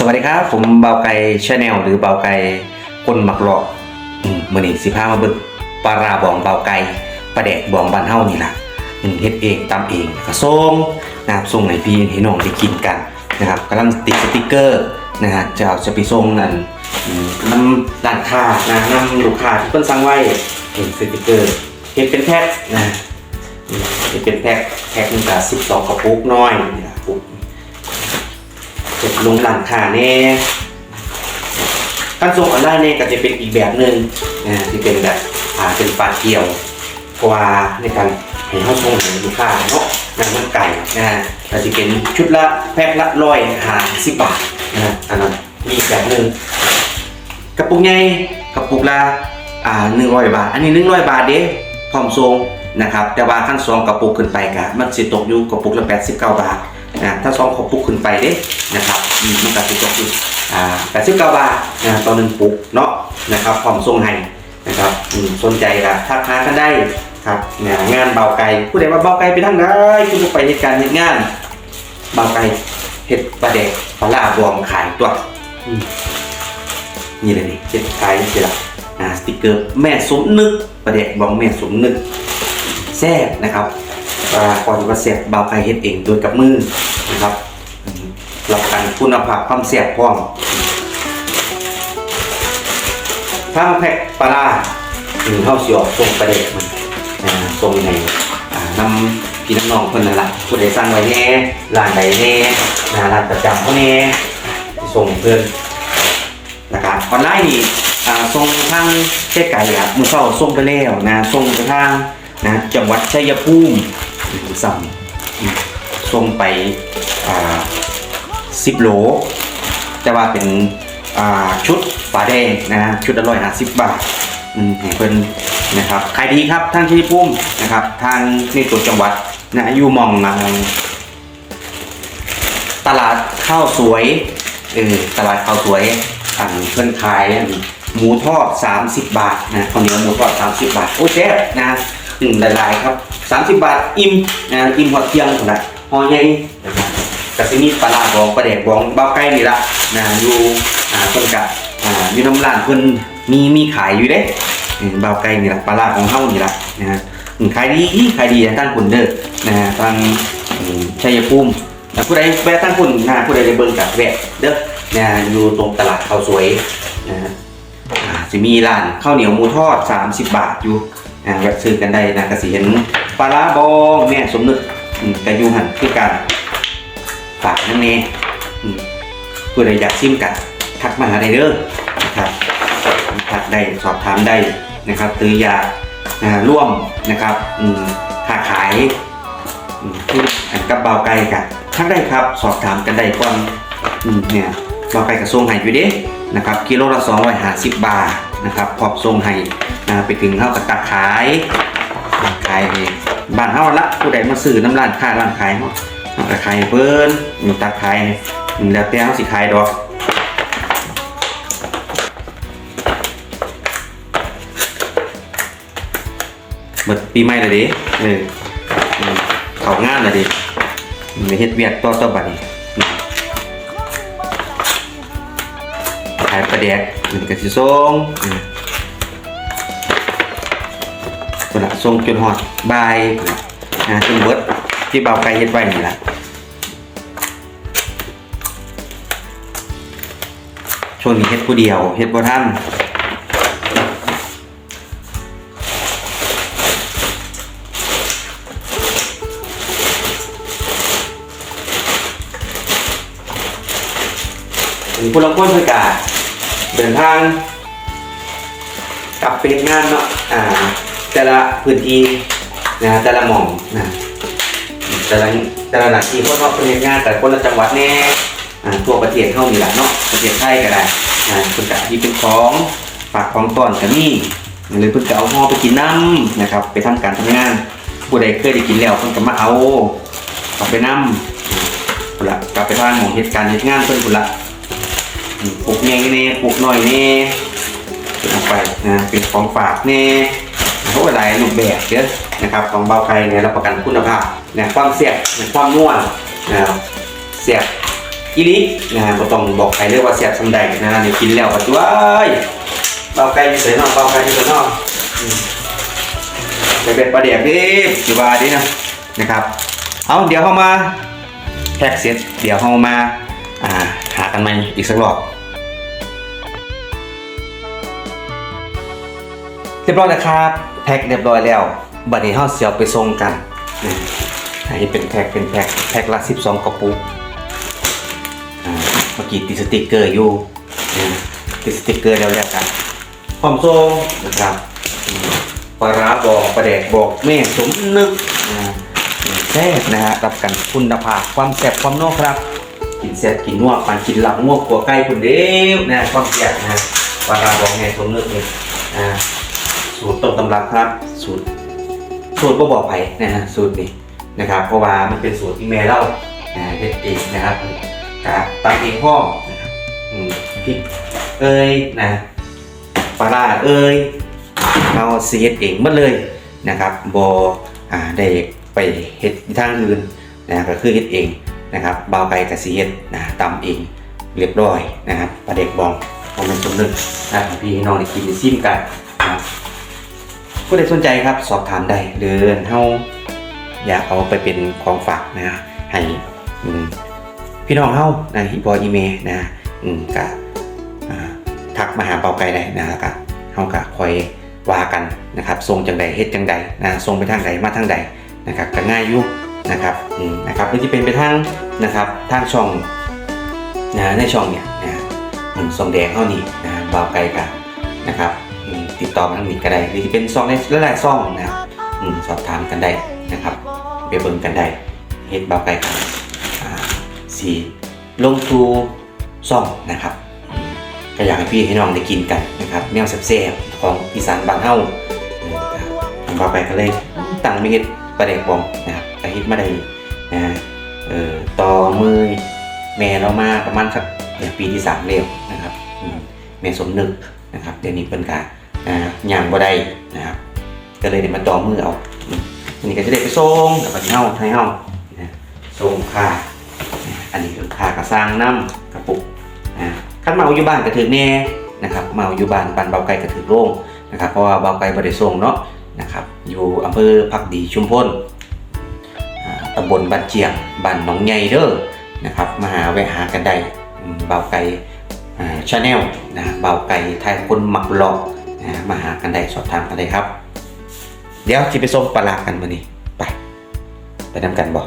สวัสดีครับ ผมเบาไก่ชาแนลหรือเบาไก่คนหมักหลอกอืมมื่อนี้สิพามาเบึกปลาราบองเบาไก่ปลาแดกบองบานเฮานี่ล่ะอืมเฮ็ดเองตำเองก็ส่งนะครับส่งให้พี่ให้น้องได้กินกันนะครับกำลังติดสติกเกอร์นะฮะจะเอาจะไปส่งนั่นอืมนำร้านค้านะนำลูกค้าที่เพิ่นสั่งไว้เห็นสติกเกอร์เฮ็ดเป็นแพ็คนะเฮ็ดเป็นแพ็คแพ็คหนึงก็12กระปุกน้อยนะ เก็บลงหลังคาแน่การส่งออนไลน์เนี่ยก็จะเป็นอีกแบบหนึ่งนะที่เป็นแบบอ่าเป็นปลาเกี่ยวกว่าในการให้เขาส่งให้ลูกค้าเนาะนะมันไก่นะฮะก็จะเป็นชุดละแพ็คละร้อยหาสิบบาทนะอันนั้นมีแบบหนึ่งกระปุกใหญ่กระปุกละอ่าหนึ่งร้อยบาท อันนี้หนึ่งร้อยบาทเด้พร้อมส่งนะครับแต่ว่าขั้นสองกระปุกขึ้นไปกะมันสิตกอยู่กระปุกละแปดสิบเก้าบาท นะถ้าสองขอปุกขึ้นไปเด้นะครับอืมมันก็จะตกอยู่อ่าแปดสิบเก้าบาทนะต่อหนึ่งปุกเนาะนะครับพร้อมส่งให้นะครับสนใจก็ทักหากันได้ครับงานเบาไก่ผู้ใดว่าเบาไก่ไปทางไหนคือไปเหตุการณ์เหตุงานเบาไก่เห็ดปลาแดกปลาล่าบวงขายตัวนี่เลยนี่เห็ดขายนี่สิละสติกเกอร์แม่สมนึกปลาแดกบองแม่สมนึกแซ่บนะครับ ปลาก่อนว่าเสียบเบาไก่เฮ็ดเองโดยกับมือนะครับอืมรับกันคุณภาพความเสียบพร้อมถ้าแพ็คปลาร้าหรือเข้าสิออกส่งประเด็กมันอ่าส่งในอ่านำพี่น้องคนนั่นแหละผู้ใดสั่งไว้แน่ร้านใดแน่นะร้านประจำเขาแน่ส่งเพื่อนนะครับออนไลน์นี่ส่งทางแค่ไก่ครับมือเข้าส่งไปแล้วนะส่งไปทางนะจังหวัดชัยภูมิ สั่งส่งไปอ่าสิบโหลแต่ว่าเป็นอ่าชุดฝาแดงนะชุดละร้อยห้าสิบบาทอืมให้เพิ่นนะครับขายดีครับทางชัยภูมนะครับ ทางในตัวจังหวัดนะอยู่มองอ่าตลาดข้าวสวยเออตลาดข้าวสวยอันเพิ่นขายหมูทอด 30 บาทนะข้าวเหนียวหมูทอด 30 บาท โอ้แซ่บนะ อืมหลายๆครับ 30 บาทอิ่มนะอิ่มหอดเที่ยงนะหอใหญ่นะครับกสิมีปลาร้าบองปลาแดกบองบ้าใกล้นี่ละนะอยู่อ่าเพิ่นกะอ่าอยู่น้ำร้านเพิ่นมีมีขายอยู่เด้บ้าใกล้นี่ละปลาร้าของเฮานี่ละนะฮะขายดีขายดีทางคุณเด้อนะฮะทางชัยภูมินะผู้ใดแวะทางคุณนะผู้ใดได้เบิ่งกับแวะเด้อนะอยู่ตรงตลาดข้าวสวยนะฮะอ่าจะมีร้านข้าวเหนียวหมูทอด 30 บาทอยู่ แวะซื้อกันได้นะกสิเห็นปลาร้าบองแม่สมนึกกระยูหันคือการฝากนั่นเองอืมเพื่อใดอยากชิมกันทักมาหาได้เด้อนะครับทักได้สอบถามได้นะครับหรืออยากร่วมนะครับค้าขายอืมธุรกิจกับเบาไก่กันทักได้ครับสอบถามกันได้ก่อนอืมเนี่ยเบาไก่กับทรงไห้อยู่เด้นะครับกิโลละ250บาทนะครับพร้อมทรงไห้ นะไปถึงเข้ากับตาขายขายให้บ้านเฮาละผู้ใดมาซื้อน้ำร้านค้าร้านขายเฮาเอาไปขายเพิ่นอยู่ตาขายให้แล้วแต่เฮาสิขายดอกเบิดปีใหม่และเด้เออเขางานและเด้อืมไปเฮ็ดเวียกต่อต่อบัดนี้ขายปลาแดกมันก็สิส่ง อืมคนละส่งจนหอดบายนะจนเบิดที่เบาไกลเฮ็ดไว้นี่ละช่วงนี้เฮ็ดผู้เดียวเฮ็ดบ่ทันถึงผู้ละคนเพื่อกาเดินทางกลับไปงานเนาะอ่า แต่ละพื้นที่นะแต่ละหม่องนะแต่ละแต่ละหน้าที่พวกเขาเป็นงานแต่คนละจังหวัดแน่อ่าทั่วประเทศเท่านี้แหละเนาะประเทศไทยก็ได้อ่าคุณกะที่เป็นของฝากของต้อนก็มีหรือเพิ่นก็เอาห่อไปกินน้ำนะครับ ไปทำการทำงานผู้ใดเคยได้กินแล้วเพิ่นก็มาเอากลับไปน้ำพุ่นละกลับไปทางหม่องเหตุการณ์เหตุงานเพิ่นพุ่นละปลูกใหญ่แน่ปลูกหน้อยแน่เออกไปนะเป็นของฝากแน่ เขาอะไรรูปแบบเยอะนะครับของเบาไทยเนี่ยรับประกันคุณภาพนะความเสียบนะความนวลนะครับเสียบอีลินะฮะก็ต้องบอกใครเรียกว่าแซ่บสำใดนะฮะในกินแล้วก็จ้วยเบาไก่เสยนอกเบาไก่เสยนอกอืมไปเป็นประเดี๋ยวดิสิว่าดินะนะครับเอาเดี๋ยวเข้ามาแพ็กเสร็จเดี๋ยวเข้ามาอ่าหากันใหม่อีกสักรอบ รียบร้อยแล้วครับ แพ็คเรียบร้อยแล้ว บัดนี้เฮาเสียไปส่งกันนะอันนี้เป็นแพ็คเป็นแพ็คแพ็คละ12 กระปุกเมื่อกี้ติดสติกเกอร์อยู่นะติดสติกเกอร์แล้วแล้วกันพร้อมส่งนะครับปลาร้าบอกประแดกบอกแม่สมนึกนะแซ่บนะฮะรับกันคุณภาพความแซ่บความนัวครับ กินแซ่บกินนัวปันกินหลับงัวกัวไก่คนเดียวนะความแซ่บนะปลาร้าบอกแม่สมนึกเลยอ่า สูตรต้นตำรับครับ สูตร สูตรบ่บอกไผนะฮะสูตรนี้นะครับ เพราะว่ามันเป็นสูตรที่แม่เล่าอ่าเฮ็ดเองนะครับกะตำเองพ่อนะครับพริกเอ้ยนะปลาเอ้ยเราเสียเองหมดเลยนะครับบอ่าได้ไปเฮ็ดทางอื่นนะก็คือเฮ็ดเองนะครับเบาไก่กับสีเฮ็ดนะตำเองเรียบร้อยนะครับปลาเด็กบองผมเป็นสมนึกนะพี่น้องได้กินซิมกัน ผู้ใดสนใจครับสอบถามได้หรือเฮาอยากเอาไปเป็นของฝากนะให้พี่น้องเฮานะอีบออีเมนะอืมกะทักมาหาเปาไก่ได้นะแล้วก็เฮากะคอยว่ากันนะครับส่งจังใดเฮ็ดจังใดนะส่งไปทางใดมาทางใดนะครับก็ง่ายอยู่นะครับอืมนะครับหรือจะเป็นไปทางนะครับทางช่องนะในช่องเนี่ยนะอืมส่งแดงเฮานี่นะเบาไก่กันนะครับ ติดต่อมาทางนี้ก็ได้หรือเป็นซองในหลายๆซองนะครับสอบถามกันได้นะครับไปเบิ่งกันได้เฮ็ดบาไกลกันสีลงทูซองนะครับก็อยากให้พี่ให้น้องได้กินกันนะครับแนวแซ่บๆของอีสานบ้านเฮาอืมก็ทำบาไกกันเลยตั้งไม่เฮ็ดประเด็กบองนะครับก็เฮ็ดมาได้นะเอ่อต่อมือแม่เรามาประมาณสักปีที่สามเร็วนะครับแม่สมนึกนะครับเดี๋ยวนี้เป็นการ อ่าย่างบ่ได้นะครับ ก็เลยได้มาต่อมือเอาอันนี้ก็จะได้ไปส่งกับเฮาไทยเฮานะส่งค่าอันนี้คือค่ากระสร้างน้ำกระปุกอ่าคันเมาอยู่บ้านก็ถือแน่นะครับเมาอยู่บ้านบ้านเบาไก่ก็ถือโล่งนะครับเพราะว่าเบาไก่บ่ได้ส่งเนาะนะครับอยู่อำเภอพักดีชุมพลตำบลบ้านเจียงบ้านหนองใหญ่เด้อนะครับมาหาแวะหากันได้เบาไก่ชาแนลนะเบาไก่ไทยคนหมักหลอก มาหากันได้สอบถามกันได้ครับ เดี๋ยวจะไปส่งปลาร้ากันมานี่ไป ไปนำกันบ่